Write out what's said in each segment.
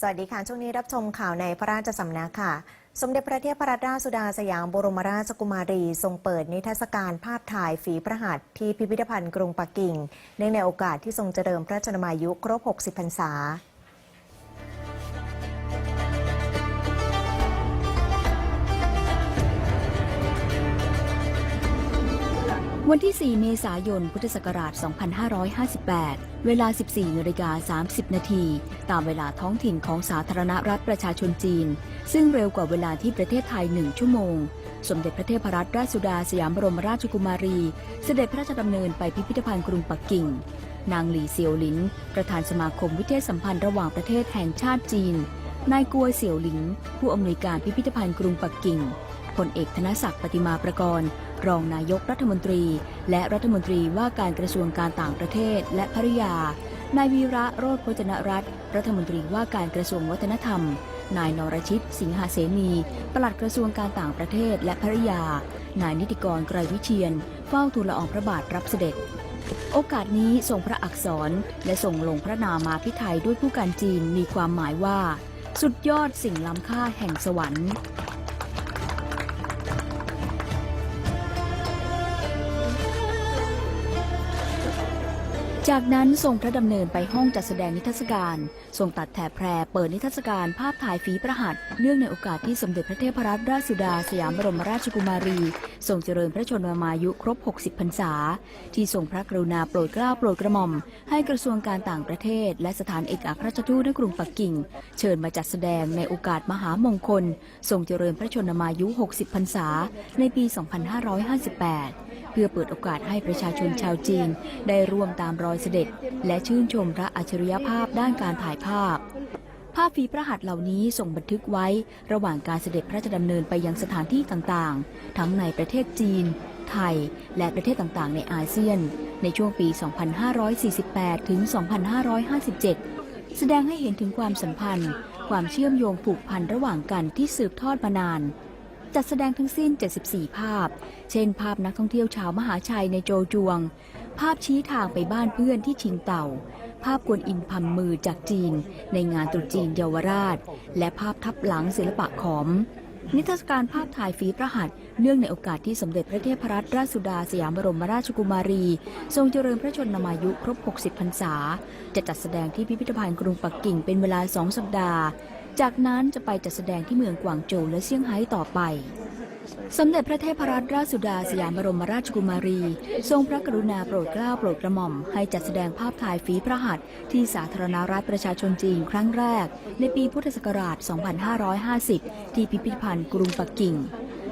สวัสดีค่ะ ช่วงนี้รับชมข่าวในพระราชสำนักค่ะ สมเด็จพระเทพรัตนราชสุดาสยามบรมราชกุมารี ทรงเปิดนิทรรศการภาพถ่ายฝีพระหัตถ์ที่พิพิธภัณฑ์กรุงปักกิ่ง เนื่องในโอกาสที่ทรงเจริญพระชนมายุครบ 60 พรรษา วันที่ 4 เมษายน พุทธศักราช 2558 เวลา 14นาฬิกา30 นาที ตามเวลาท้องถิ่นของสาธารณรัฐประชาชนจีน ซึ่งเร็วกว่าเวลาที่ประเทศไทย 1 ชั่วโมง สมเด็จพระเทพรัตนราชสุดาสยามบรมราชกุมารี เสด็จพระราชดำเนินไปพิพิธภัณฑ์กรุงปักกิ่ง นางหลี่เซียวหลิน ประธานสมาคมวิเทศสัมพันธ์ระหว่างประเทศแห่งชาติจีน นายกัวเสี่ยวหลิง ผู้อำนวยการพิพิธภัณฑ์กรุงปักกิ่งพลเอกธนศักดิ์ปฏิมาประกรณ์ รองนายกรัฐมนตรี และรัฐมนตรีว่าการกระทรวงการต่างประเทศและภริยา นายวีระโรธพจนรัตน์รัฐมนตรีว่าการกระทรวงวัฒนธรรม นายนรชิต สิงหาเสนีปลัดกระทรวงการต่างประเทศและภริยา นายนิติกรไกรวิเชียน เฝ้าทูลละอองพระบาทรับเสด็จ โอกาสนี้ทรงพระอักษรและทรงลงพระนามาพิไทยด้วยผู้การจีนมีความหมายว่า สุดยอดสิ่งล้ำค่าแห่งสวรรค์ จากนั้นทรงพระดำเนินไปห้องจัดแสดงนิทรรศการ ทรงตัดแถบแพรเปิดนิทรรศการภาพถ่ายฝีประหัตถ์เนื่องในโอกาสที่สมเด็จพระเทพรัตนราชสุดาสยามบรมราชกุมารี ทรงเจริญพระชนมายุครบ 60 พรรษา ที่ทรงพระกรุณาโปรดเกล้าโปรดกระหม่อม ให้กระทรวงการต่างประเทศ และสถานเอกอัครราชทูตณกรุงปักกิ่ง เชิญมาจัดแสดงในโอกาสมหามงคล ทรงเจริญพระชนมายุ 60 พรรษา ในปี 2558 พื่อเปิดโอกาสให้ประชาชนชาวจีน ได้ร่วมตามรอยเสด็จ และชื่นชมพระอัจฉริยภาพด้านการถ่ายภาพ ภาพฝีพระหัตถ์เหล่านี้ส่งบันทึกไว้ ระหว่างการเสด็จพระราชดำเนินไปยังสถานที่ต่างๆ ทั้งในประเทศจีน ไทย และประเทศต่างๆ ในอาเซียน ในช่วงปี 2548 ถึง 2557 แสดงให้เห็นถึงความสัมพันธ์ ความเชื่อมโยงผูกพันระหว่างกันที่สืบทอดมานาน จัดแสดงทั้งสิ้น 74 ภาพ เช่น ภาพนักท่องเที่ยวชาวมหาชัยในโจจวง ภาพชี้ทางไปบ้านเพื่อนที่ชิงเต่า ภาพกวนอินพัมมือจากจีน ในงานตรุษจีนเยาวราช และภาพทับหลังศิลปะขอม นิทรรศการภาพถ่ายฝีพระหัตถ์เนื่องในโอกาสที่สมเด็จพระเทพรัตนราชสุดาสยามบรมราชกุมารี ทรงเจริญพระชนมายุครบ 60 พรรษา จะจัดแสดงที่พิพิธภัณฑ์กรุงปักกิ่งเป็นเวลาสองสัปดาห์ จากนั้นจะไปจัดแสดงที่เมืองกวางโจวและเซี่ยงไฮ้ต่อไป สมเด็จพระเทพรัตนราชสุดาสยามบรมราชกุมารี ทรงพระกรุณาโปรดเกล้าโปรดกระหม่อม ให้จัดแสดงภาพถ่ายฝีพระหัตถ์ที่สาธารณรัฐประชาชนจีนครั้งแรก ในปีพุทธศักราช 2550 ที่พิพิธภัณฑ์กรุงปักกิ่ง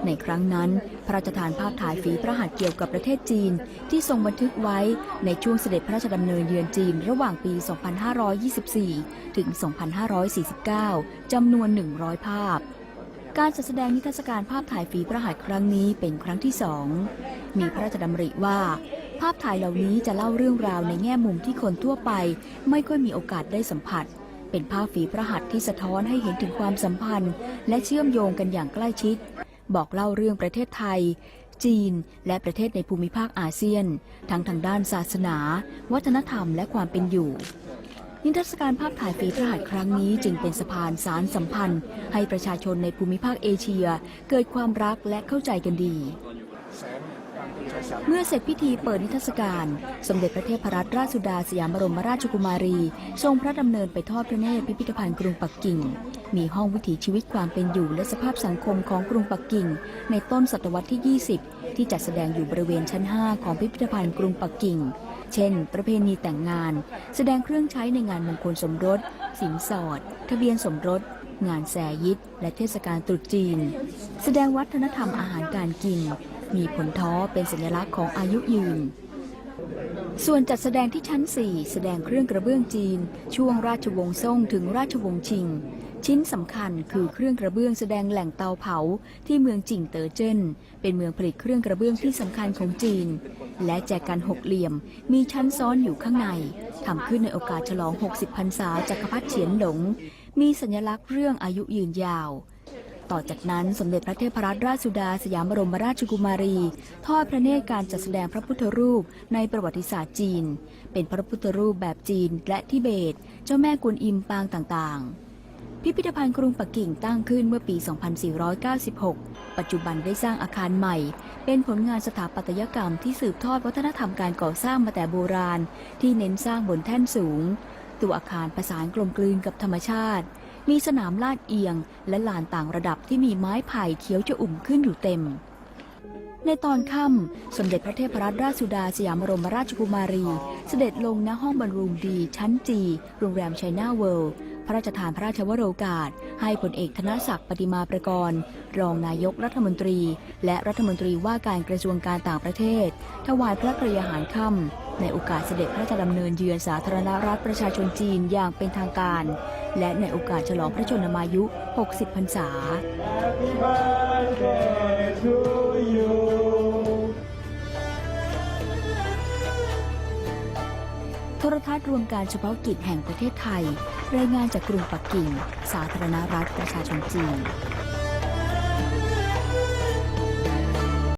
ในครั้งนั้น พระราชทานภาพถ่ายฝีพระหัตถ์เกี่ยวกับประเทศจีน ที่ทรงบันทึกไว้ในช่วงเสด็จพระราชดำเนินเยือนจีนระหว่างปี 2524 ถึง 2549 จำนวน 100 ภาพ การจัดแสดงนิทรรศการภาพถ่ายฝีพระหัตถ์ครั้งนี้เป็นครั้งที่สอง มีพระราชดำริว่า ภาพถ่ายเหล่านี้จะเล่าเรื่องราวในแง่มุมที่คนทั่วไป ไม่ค่อยมีโอกาสได้สัมผัสเป็นภาพฝีพระหัตถ์ที่สะท้อนให้เห็นถึงความสัมพันธ์ และเชื่อมโยงกันอย่างใกล้ชิด บอกเล่าเรื่องประเทศไทย จีน และประเทศในภูมิภาคอาเซียน ทั้งทางด้านศาสนา วัฒนธรรมและความเป็นอยู่ นิทรรศการภาพถ่ายฝีพระหัตถ์ครั้งนี้จึงเป็นสะพานสารสัมพันธ์ ให้ประชาชนในภูมิภาคเอเชีย เกิดความรักและเข้าใจกันดี เมื่อเสร็จพิธีเปิดนิทรรศการ สมเด็จพระเทพรัตนราชสุดาสยามบรมราชกุมารี ทรงพระดำเนินไปทอดพระเนตรพิพิธภัณฑ์กรุงปักกิ่ง มีห้องวิถีชีวิตความเป็นอยู่และสภาพสังคมของกรุงปักกิ่ง ในต้นศตวรรษที่ 20 ที่จัดแสดงอยู่บริเวณชั้น 5 ของพิพิธภัณฑ์กรุงปักกิ่ง เช่น ประเพณีแต่งงาน แสดงเครื่องใช้ในงานมงคลสมรส สินสอด ทะเบียนสมรสงานแสยิตและเทศกาลตรุษจีน แสดงวัฒนธรรมอาหารการกิน มีผลท้อเป็นสัญลักษณ์ของอายุยืน ส่วนจัดแสดงที่ชั้น 4 แสดงเครื่องกระเบื้องจีน ช่วงราชวงศ์ซ่งถึงราชวงศ์ชิง ชิ้นสำคัญคือเครื่องกระเบื้องแสดงแหล่งเตาเผาที่เมืองจิงเตอเจิ้นเป็นเมืองผลิตเครื่องกระเบื้องที่สำคัญของจีน และแจกันหกเหลี่ยมมีชั้นซ้อนอยู่ข้างในทำขึ้นในโอกาสฉลอง 60 พรรษาจักรพรรดิเฉียนหลง มีสัญลักษณ์เรื่องอายุยืนยาว ต่อจากนั้นสมเด็จพระเทพรัตนราชสุดาสยามบรมราชกุมารี ทอดพระเนตรการจัดแสดงพระพุทธรูปในประวัติศาสตร์จีน เป็นพระพุทธรูปแบบจีนและทิเบต เจ้าแม่กวนอิมปางต่างๆ พิพิธภัณฑ์กรุงปักกิ่งตั้งขึ้นเมื่อปี 2496 ปัจจุบันได้สร้างอาคารใหม่ เป็นผลงานสถาปัตยกรรมที่สืบทอดวัฒนธรรมการก่อสร้างมาแต่โบราณ ที่เน้นสร้างบนแท่นสูง ตัวอาคารประสานกลมกลืนกับธรรมชาติ มีสนามลาดเอียง และลานต่างระดับที่มีไม้ไผ่เขียวจะอุ่มขึ้นอยู่เต็ม ในตอนค่ำ สมเด็จพระเทพรัตนราชสุดาสยามบรมราชกุมารี เสด็จลงณห้องบรรลูมดี ชั้นจีโรงแรมไชน่าเวิลด์พระราชทานพระราชวโรกาส ให้ผลเอกธนศักดิ์ปฏิมาประกรณ์ รองนายกรัฐมนตรี และรัฐมนตรีว่าการกระทรวงการต่างประเทศ ถวายพระกรยาหารค่ำ ในโอกาสเสด็จพระราชดำเนินเยือนสาธารณรัฐประชาชนจีนอย่างเป็นทางการ และในโอกาสฉลองพระชนมายุ 60 พรรษา โทรทัศน์รวมการเฉพาะกิจแห่งประเทศไทย รายงานจากกรุงปักกิ่ง สาธารณรัฐประชาชนจีน